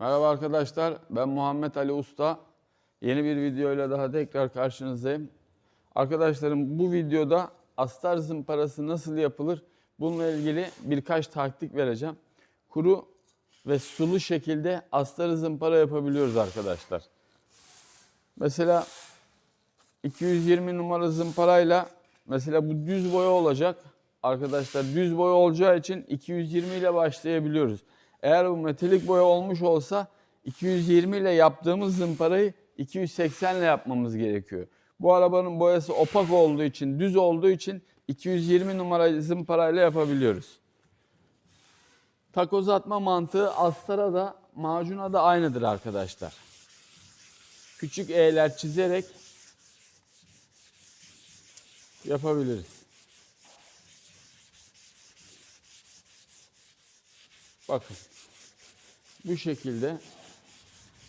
Merhaba arkadaşlar, ben Muhammed Ali Usta. Yeni bir videoyla daha tekrar karşınızdayım. Arkadaşlarım bu videoda astar zımparası nasıl yapılır? Bununla ilgili birkaç taktik vereceğim. Kuru ve sulu şekilde astar zımpara yapabiliyoruz arkadaşlar. Mesela 220 numara zımparayla mesela bu düz boya olacak. Arkadaşlar düz boya olacağı için 220 ile başlayabiliyoruz. Eğer bu metalik boya olmuş olsa 220 ile yaptığımız zımparayı 280 ile yapmamız gerekiyor. Bu arabanın boyası opak olduğu için, düz olduğu için 220 numara zımparayla yapabiliyoruz. Takoz atma mantığı astara da macuna da aynıdır arkadaşlar. Küçük E'ler çizerek yapabiliriz. Bakın. Bu şekilde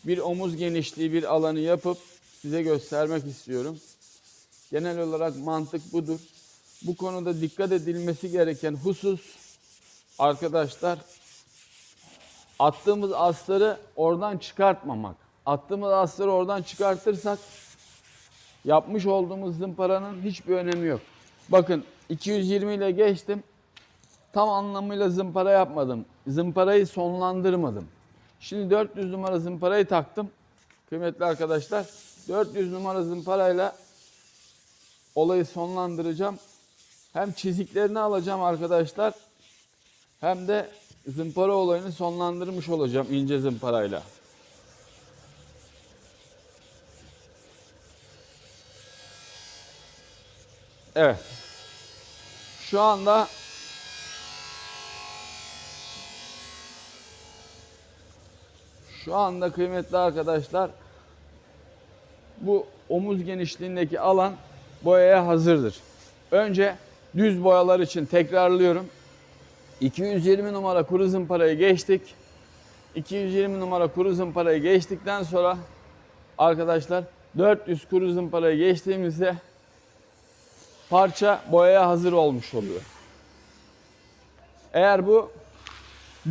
bir omuz genişliği bir alanı yapıp size göstermek istiyorum. Genel olarak mantık budur. Bu konuda dikkat edilmesi gereken husus arkadaşlar attığımız astarı oradan çıkartmamak. Attığımız astarı oradan çıkartırsak yapmış olduğumuz zımparanın hiçbir önemi yok. Bakın 220 ile geçtim. Tam anlamıyla zımpara yapmadım. Zımparayı sonlandırmadım. Şimdi 400 numara zımparayı taktım. Kıymetli arkadaşlar 400 numara zımparayla olayı sonlandıracağım. Hem çiziklerini alacağım arkadaşlar hem de zımpara olayını sonlandırmış olacağım ince zımparayla. Evet. Şu anda Şu anda kıymetli arkadaşlar bu omuz genişliğindeki alan boyaya hazırdır. Önce düz boyalar için tekrarlıyorum. 220 numara kuru zımparayı geçtik. 220 numara kuru zımparayı geçtikten sonra arkadaşlar 400 kuru zımparayı geçtiğimizde parça boyaya hazır olmuş oluyor. Eğer bu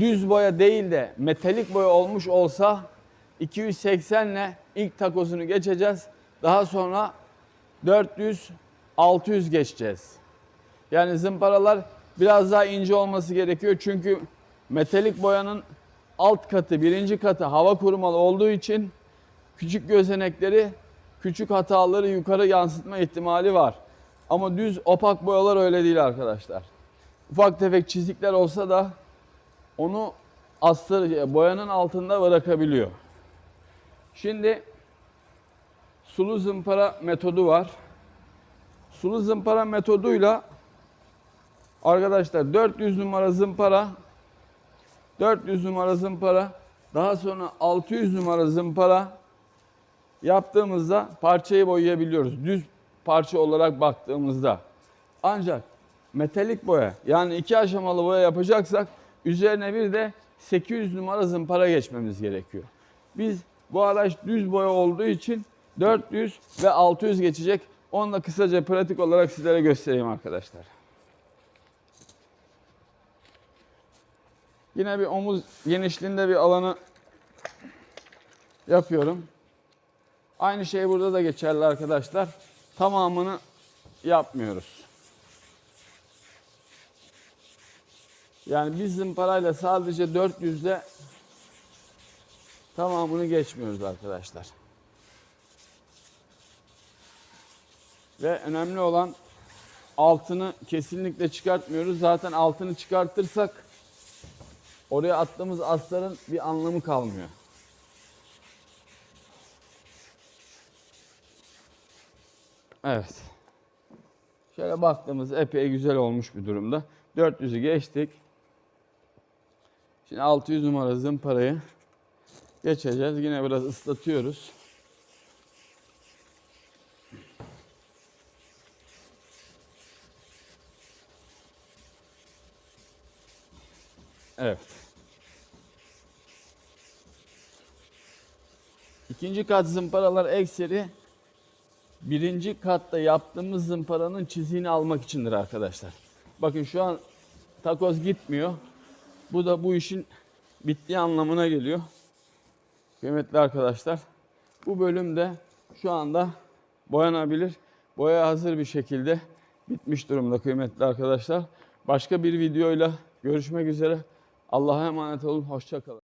düz boya değil de metalik boya olmuş olsa 280 ile ilk takozunu geçeceğiz. Daha sonra 400 600 geçeceğiz. Yani zımparalar biraz daha ince olması gerekiyor. Çünkü metalik boyanın alt katı, birinci katı hava korumalı olduğu için küçük gözenekleri, küçük hataları yukarı yansıtma ihtimali var. Ama düz opak boyalar öyle değil arkadaşlar. Ufak tefek çizikler olsa da onu astır, boyanın altında bırakabiliyor. Şimdi sulu zımpara metodu var. Sulu zımpara metoduyla arkadaşlar 400 numara zımpara 400 numara zımpara daha sonra 600 numara zımpara yaptığımızda parçayı boyayabiliyoruz. Düz parça olarak baktığımızda. Ancak metalik boya yani iki aşamalı boya yapacaksak üzerine bir de 800 numara zımpara geçmemiz gerekiyor. Biz bu araç düz boya olduğu için 400 ve 600 geçecek. Onu da kısaca pratik olarak sizlere göstereyim arkadaşlar. Yine bir omuz genişliğinde bir alanı yapıyorum. Aynı şey burada da geçerli arkadaşlar. Tamamını yapmıyoruz. Yani biz zımparayla sadece 400 ile tamamını geçmiyoruz arkadaşlar. Ve önemli olan altını kesinlikle çıkartmıyoruz. Zaten altını çıkartırsak oraya attığımız asların bir anlamı kalmıyor. Evet. Şöyle baktığımız epey güzel olmuş bir durumda. 400'ü geçtik. Şimdi 600 numara zımparayı geçeceğiz. Yine biraz ıslatıyoruz. Evet. İkinci kat zımparalar ekseri birinci katta yaptığımız zımparanın çiziğini almak içindir arkadaşlar. Bakın şu an takoz gitmiyor. Bu da bu işin bittiği anlamına geliyor. Kıymetli arkadaşlar, bu bölümde şu anda boyanabilir. Boya hazır bir şekilde bitmiş durumda kıymetli arkadaşlar. Başka bir videoyla görüşmek üzere. Allah'a emanet olun. Hoşça kalın.